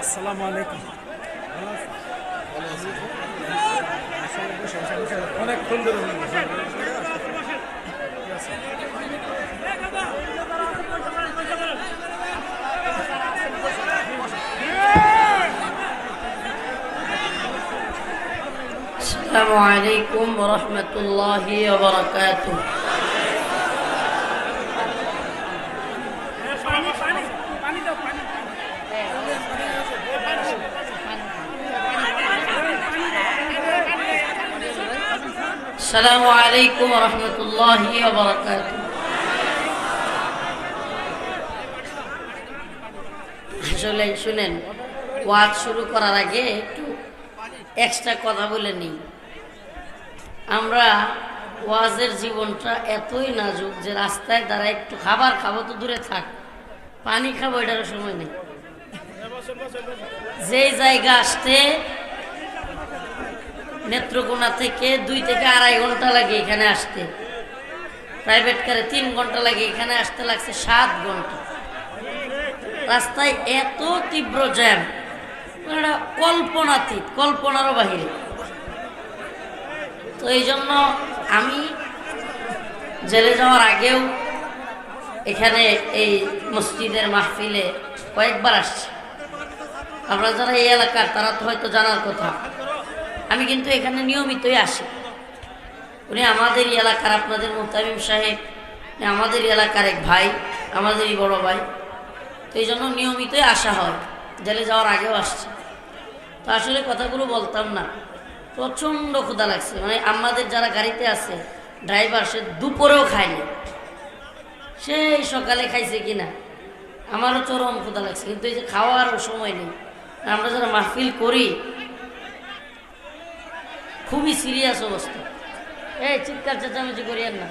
السلام عليكم. هناك كل السلام عليكم ورحمة الله وبركاته. السلام عليكم ورحمة الله وبركاته আসলে শুনেন ওয়াজ শুরু করার আগে একটু এক্সট্রা কথা বলে নিই আমরা ওয়াজের জীবনটা এতই নাজুক যে রাস্তায় দ্বারা একটু খাবার খাবো তো দূরে থাক পানি খাবো এটারও সময় নেই যেই জায়গা আসতে নেত্রকোনা থেকে দুই থেকে আড়াই ঘণ্টা লাগে এখানে আসতে। প্রাইভেট কারে তিন ঘণ্টা লাগে, এখানে আসতে লাগছে সাত ঘণ্টা। রাস্তায় এত তীব্র জ্যাম এটা কল্পনাতীত, কল্পনারও বাহিরে। তো এই জন্য আমি জেলে যাওয়ার আগেও এখানে এই মসজিদের মাহফিলে কয়েকবার আসছি। আপনারা যারা এই এলাকার, তারা তো হয়তো জানার কথা। আমি কিন্তু এখানে নিয়মিতই আসি। উনি আমাদের এলাকার, আপনাদের মোতামিম সাহেব আমাদের এলাকার এক ভাই, আমাদেরই বড় ভাই। তো এই জন্য নিয়মিতই আসা হয়। জেলে যাওয়ার আগেও আসছে। তো আসলে কথাগুলো বলতাম না। প্রচণ্ড ক্ষুধা লাগছে। মানে আমাদের যারা গাড়িতে আছে, ড্রাইভার, সে দুপুরেও খায়নি। সেই সকালে খাইছে কিনা, আমারও চরম ক্ষুধা লাগছে। কিন্তু এই যে খাওয়ারও সময় নেই। আমরা যারা মাহফিল করি খুবই সিরিয়াস অবস্থা। এই চিৎকার চেঁচামেচি করিয়েন না।